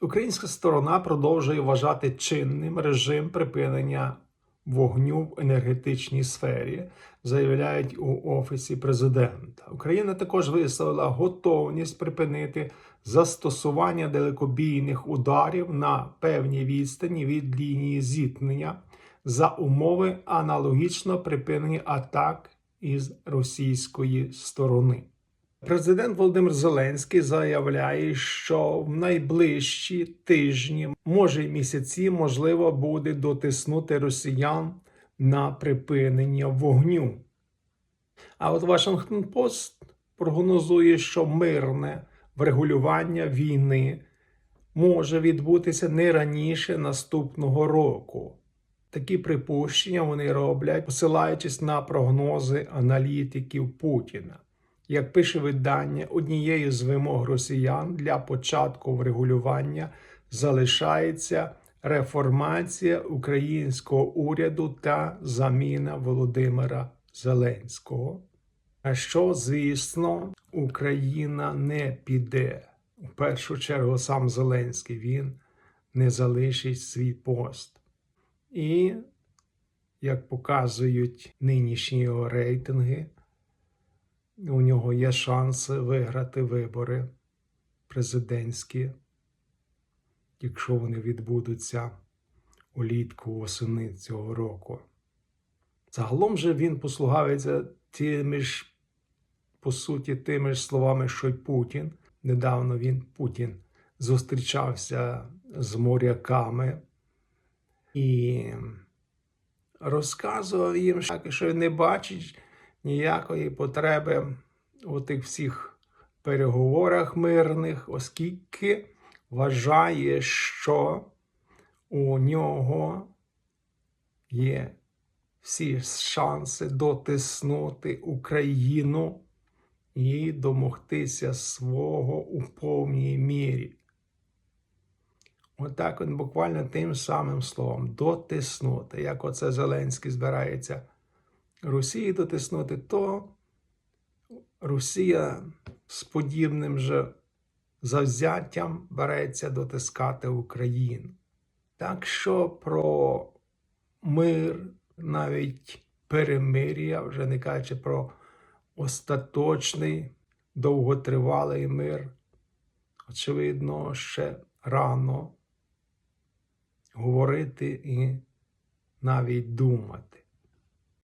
Українська сторона продовжує вважати чинним режим припинення вогню в енергетичній сфері, заявляють у Офісі президента. Україна також висловила готовність припинити застосування далекобійних ударів на певній відстані від лінії зіткнення за умови аналогічно припинення атак із російської сторони. Президент Володимир Зеленський заявляє, що в найближчі тижні, може й місяці, можливо, буде дотиснути росіян на припинення вогню. А от Вашингтон Пост прогнозує, що мирне врегулювання війни може відбутися не раніше наступного року. Такі припущення вони роблять, посилаючись на прогнози аналітиків Путіна. Як пише видання, однією з вимог росіян для початку врегулювання залишається реформація українського уряду та заміна Володимира Зеленського. А що, звісно, Україна не піде. У першу чергу сам Зеленський він не залишить свій пост. І, як показують нинішні його рейтинги, у нього є шанси виграти вибори президентські, якщо вони відбудуться улітку восени цього року. Загалом же він послугається тими ж, по суті, тими ж словами, що й Путін. Недавно він Путін зустрічався з моряками і розказував їм, що не бачить ніякої потреби у тих всіх переговорах мирних, оскільки вважає, що у нього є всі шанси дотиснути Україну і домогтися свого у повній мірі. Отак він буквально тим самим словом дотиснути, як оце Зеленський збирається Росії дотиснути, то Росія з подібним же завзяттям береться дотискати Україну. Так що про мир, навіть перемир'я, вже не кажучи про остаточний довготривалий мир, очевидно, ще рано говорити і навіть думати.